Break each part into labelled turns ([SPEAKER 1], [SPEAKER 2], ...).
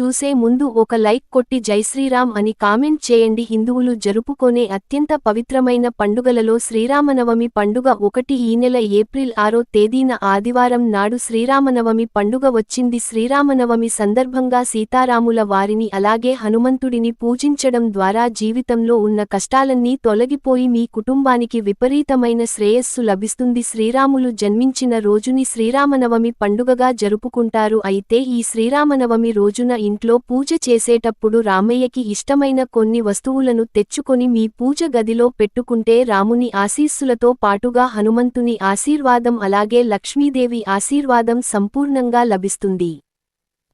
[SPEAKER 1] చూసే ముందు ఒక లైక్ కొట్టి జై శ్రీరామ్ అని కామెంట్ చేయండి. హిందువులు జరుపుకొనే అత్యంత పవిత్రమైన పండుగలలో శ్రీరామనవమి పండుగ ఒకటి. ఈ నెల ఏప్రిల్ ఆరో తేదీన ఆదివారం నాడు శ్రీరామనవమి పండుగ వచ్చింది. శ్రీరామనవమి సందర్భంగా సీతారాముల వారిని అలాగే హనుమంతుడిని పూజించడం ద్వారా జీవితంలో ఉన్న కష్టాలన్నీ తొలగిపోయి మీ కుటుంబానికి విపరీతమైన శ్రేయస్సు లభిస్తుంది. శ్రీరాములు జన్మించిన రోజుని శ్రీరామనవమి పండుగగా జరుపుకుంటారు. అయితే ఈ శ్రీరామనవమి రోజున ఇంట్లో పూజ చేసేటప్పుడు రామయ్యకి ఇష్టమైన కొన్ని వస్తువులను తెచ్చుకొని మీ పూజ గదిలో పెట్టుకుంటే రాముని ఆశీస్సులతో పాటుగా హనుమంతుని ఆశీర్వాదం అలాగే లక్ష్మీదేవి ఆశీర్వాదం సంపూర్ణంగా లభిస్తుంది.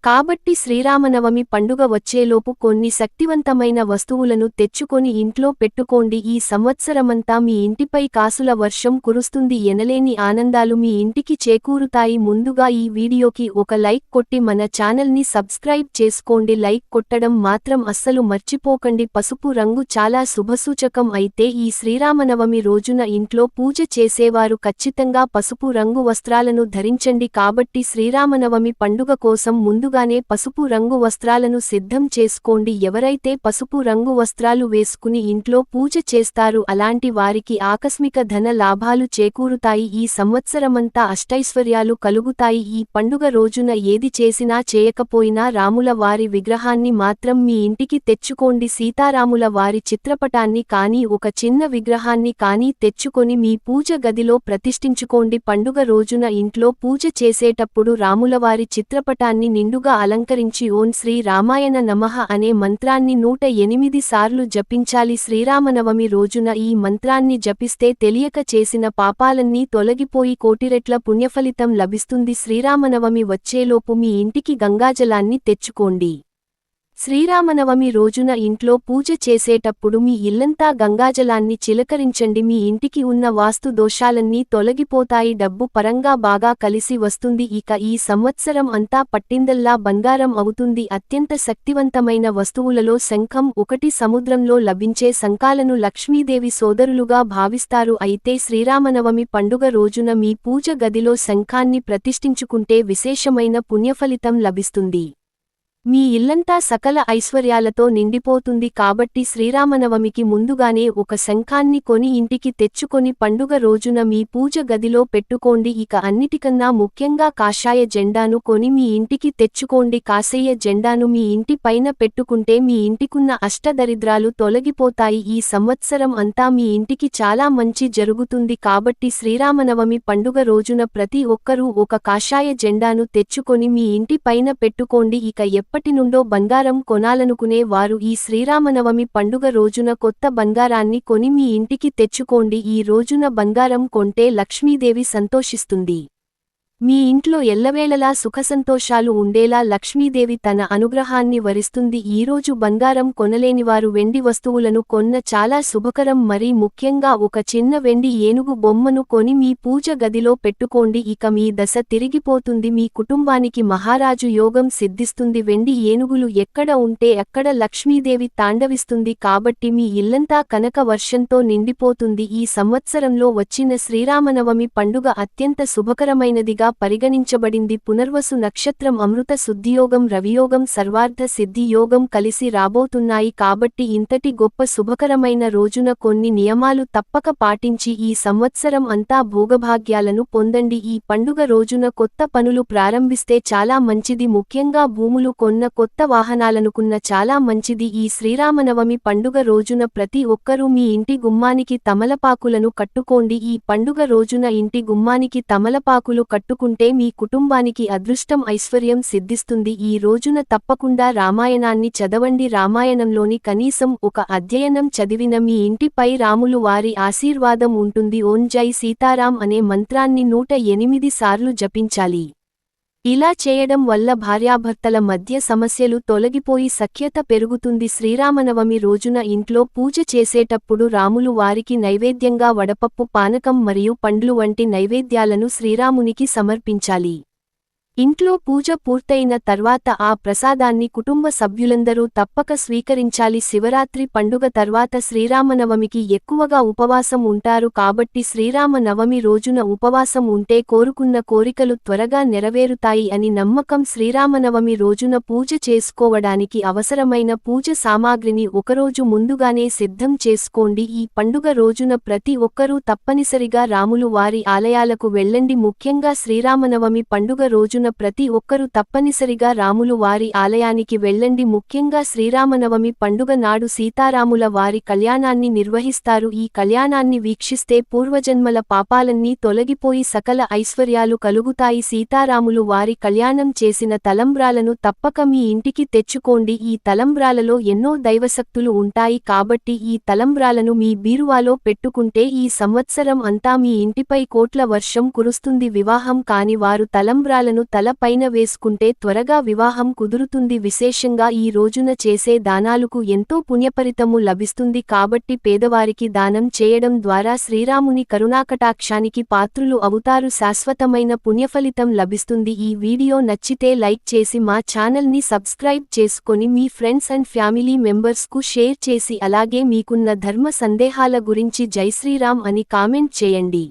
[SPEAKER 1] కాబట్టి శ్రీరామనవమి పండుగ వచ్చేలోపు కొన్ని శక్తివంతమైన వస్తువులను తెచ్చుకొని ఇంట్లో పెట్టుకోండి. ఈ సంవత్సరమంతా మీ ఇంటిపై కాసుల వర్షం కురుస్తుంది. ఎనలేని ఆనందాలు మీ ఇంటికి చేకూరుతాయి. ముందుగా ఈ వీడియోకి ఒక లైక్ కొట్టి మన ఛానల్ని సబ్స్క్రైబ్ చేసుకోండి. లైక్ కొట్టడం మాత్రం అస్సలు మర్చిపోకండి. పసుపు రంగు చాలా శుభసూచకం అయితే ఈ శ్రీరామనవమి రోజున ఇంట్లో పూజ చేసేవారు ఖచ్చితంగా పసుపు రంగు వస్త్రాలను ధరించండి. కాబట్టి శ్రీరామనవమి పండుగ కోసం ముందు ముందుగానే పసుపు రంగు వస్త్రాలను సిద్ధం చేసుకోండి. ఎవరైతే పసుపు రంగు వస్త్రాలు వేసుకుని ఇంట్లో పూజ చేస్తారు అలాంటి వారికి ఆకస్మిక ధన లాభాలు చేకూరుతాయి. ఈ సంవత్సరమంతా అష్టైశ్వర్యాలు కలుగుతాయి. ఈ పండుగ రోజున ఏది చేసినా చేయకపోయినా రాముల వారి విగ్రహాన్ని మాత్రం మీ ఇంటికి తెచ్చుకోండి. సీతారాముల వారి చిత్రపటాన్ని కానీ ఒక చిన్న విగ్రహాన్ని కానీ తెచ్చుకొని మీ పూజ గదిలో ప్రతిష్ఠించుకోండి. పండుగ రోజున ఇంట్లో పూజ చేసేటప్పుడు రాములవారి చిత్రపటాన్ని నిండు నిండుగా అలంకరించి ఓం శ్రీ రామాయణ నమః అనే మంత్రాన్ని నూట ఎనిమిది సార్లు జపించాలి. శ్రీరామనవమి రోజున ఈ మంత్రాన్ని జపిస్తే తెలియక చేసిన పాపాలన్నీ తొలగిపోయి కోటిరెట్ల పుణ్యఫలితం లభిస్తుంది. శ్రీరామనవమి వచ్చేలోపు మీ ఇంటికి గంగాజలాన్ని తెచ్చుకోండి. శ్రీరామనవమి రోజున ఇంట్లో పూజ చేసేటప్పుడు మీ ఇల్లంతా గంగాజలాన్ని చిలకరించండి. మీ ఇంటికి ఉన్న వాస్తు దోషాలన్నీ తొలగిపోతాయి. డబ్బు పరంగా బాగా కలిసి వస్తుంది. ఇక ఈ సంవత్సరం అంతా పట్టిందల్లా బంగారం అవుతుంది. అత్యంత శక్తివంతమైన వస్తువులలో శంఖం ఒకటి సముద్రంలో లభించే శంఖాలను లక్ష్మీదేవి సోదరులుగా భావిస్తారు. అయితే శ్రీరామనవమి పండుగ రోజున మీ పూజ గదిలో శంఖాన్ని ప్రతిష్ఠించుకుంటే విశేషమైన పుణ్యఫలితం లభిస్తుంది. మీ ఇల్లంతా సకల ఐశ్వర్యాలతో నిండిపోతుంది కాబట్టి శ్రీరామనవమికి ముందుగానే ఒక శంఖాన్ని కొని ఇంటికి తెచ్చుకొని పండుగ రోజున మీ పూజ గదిలో పెట్టుకోండి. ఇక అన్నిటికన్నా ముఖ్యంగా కాషాయ జెండాను కొని మీ ఇంటికి తెచ్చుకోండి. కాసేయ జెండాను మీ ఇంటి పైన పెట్టుకుంటే మీ ఇంటికున్న అష్టదరిద్రాలు తొలగిపోతాయి. ఈ సంవత్సరం అంతా మీ ఇంటికి చాలా మంచి జరుగుతుంది కాబట్టి శ్రీరామనవమి పండుగ రోజున ప్రతి ఒక్కరూ ఒక కాషాయ జెండాను తెచ్చుకొని మీ ఇంటి పైన పెట్టుకోండి. ఇక ఎప్పటినుండో బంగారం కొనాలనుకునే వారు ఈ శ్రీరామనవమి పండుగ రోజున కొత్త బంగారాన్ని కొని మీ ఇంటికి తెచ్చుకోండి. ఈ రోజున బంగారం కొంటే లక్ష్మీదేవి సంతోషిస్తుంది. మీ ఇంట్లో ఎల్లవేళలా సుఖసంతోషాలు ఉండేలా లక్ష్మీదేవి తన అనుగ్రహాన్ని వరిస్తుంది. ఈరోజు బంగారం కొనలేనివారు వెండి వస్తువులను కొన్న చాలా శుభకరం. మరీ ముఖ్యంగా ఒక చిన్న వెండి ఏనుగు బొమ్మను కొని మీ పూజ గదిలో పెట్టుకోండి. ఇక మీ దశ తిరిగిపోతుంది. మీ కుటుంబానికి మహారాజు యోగం సిద్ధిస్తుంది. వెండి ఏనుగులు ఎక్కడ ఉంటే అక్కడ లక్ష్మీదేవి తాండవిస్తుంది. కాబట్టి మీ ఇల్లంతా కనక వర్షంతో నిండిపోతుంది. ఈ సంవత్సరంలో వచ్చిన శ్రీరామనవమి పండుగ అత్యంత శుభకరమైనదిగా పరిగణించబడింది. పునర్వసు నక్షత్రం అమృత శుద్ధియోగం రవియోగం సర్వార్థ సిద్ధియోగం కలిసి రాబోతున్నాయి కాబట్టి ఇంతటి గొప్ప శుభకరమైన రోజున కొన్ని నియమాలు తప్పక పాటించి ఈ సంవత్సరం అంతా భోగభాగ్యాలను పొందండి. ఈ పండుగ రోజున కొత్త పనులు ప్రారంభిస్తే చాలా మంచిది. ముఖ్యంగా భూములు కొన్న కొత్త వాహనాలనుకున్న చాలా మంచిది. ఈ శ్రీరామనవమి పండుగ రోజున ప్రతి ఒక్కరూ మీ ఇంటి గుమ్మానికి తమలపాకులను కట్టుకోండి. ఈ పండుగ రోజున ఇంటి గుమ్మానికి తమలపాకులు కట్టుకుంటే మీ కుటుంబానికి అదృష్టం ఐశ్వర్యం సిద్ధిస్తుంది. ఈ రోజున తప్పకుండా రామాయణాన్ని చదవండి. రామాయణంలోని కనీసం ఒక అధ్యయనం చదివిన మీ ఇంటిపై రాములు వారి ఆశీర్వాదం ఉంటుంది. ఓం జై సీతారాం అనే మంత్రాన్ని నూట ఎనిమిది సార్లు జపించాలి. ఇలా చేయడం వల్ల భార్యాభర్తల మధ్య సమస్యలు తొలగిపోయి సఖ్యత పెరుగుతుంది. శ్రీరామనవమి రోజున ఇంట్లో పూజ చేసేటప్పుడు రాములు వారికి నైవేద్యంగా వడపప్పు పానకం మరియు పండ్లు వంటి నైవేద్యాలను శ్రీరామునికి సమర్పించాలి. ఇంట్లో పూజ పూర్తయిన తర్వాత ఆ ప్రసాదాన్ని కుటుంబ సభ్యులందరూ తప్పక స్వీకరించాలి. శివరాత్రి పండుగ తర్వాత శ్రీరామనవమికి ఎక్కువగా ఉపవాసం ఉంటారు కాబట్టి శ్రీరామ నవమి రోజున ఉపవాసం ఉంటే కోరుకున్న కోరికలు త్వరగా నెరవేరుతాయి అని నమ్మకం శ్రీరామనవమి రోజున పూజ చేసుకోవడానికి అవసరమైన పూజ సామాగ్రిని ఒకరోజు ముందుగానే సిద్ధం చేసుకోండి. ఈ పండుగ రోజున ప్రతి ఒక్కరూ తప్పనిసరిగా రాములు వారి ఆలయాలకు వెళ్ళండి. ముఖ్యంగా శ్రీరామనవమి పండుగ రోజున ప్రతి ఒక్కరూ తప్పనిసరిగా రాములు వారి ఆలయానికి వెళ్ళండి. ముఖ్యంగా శ్రీరామనవమి పండుగ నాడు సీతారాముల వారి కళ్యాణాన్ని నిర్వహిస్తారు. ఈ కళ్యాణాన్ని వీక్షిస్తే పూర్వజన్మల పాపాలన్నీ తొలగిపోయి సకల ఐశ్వర్యాలు కలుగుతాయి. సీతారాములు వారి కళ్యాణం చేసిన తలంబ్రాలను తప్పక మీ ఇంటికి తెచ్చుకోండి. ఈ తలంబ్రాలలో ఎన్నో దైవశక్తులు ఉంటాయి కాబట్టి ఈ తలంబ్రాలను మీ బీరువాలో పెట్టుకుంటే ఈ సంవత్సరం అంతా మీ ఇంటిపై కోట్ల వర్షం కురుస్తుంది. వివాహం కాని వారు తలంబ్రాలను తల పైన వేసుకుంటే త్వరగా వివాహం కుదురుతుంది. విశేషంగా ఈ రోజున చేసే దానాలకు ఎంతో పుణ్యపరితము లభిస్తుంది కాబట్టి పేదవారికి దానం చేయడం ద్వారా శ్రీరాముని కరుణాకటాక్షానికి పాత్రులు అవుతారు. శాశ్వతమైన పుణ్యఫలితం లభిస్తుంది. ఈ వీడియో నచ్చితే లైక్ చేసి మా ఛానల్ని సబ్స్క్రైబ్ చేసుకొని మీ ఫ్రెండ్స్ అండ్ ఫ్యామిలీ మెంబర్స్కు షేర్ చేసి అలాగే మీకున్న ధర్మ సందేహాల గురించి జై శ్రీరామ్ అని కామెంట్ చేయండి.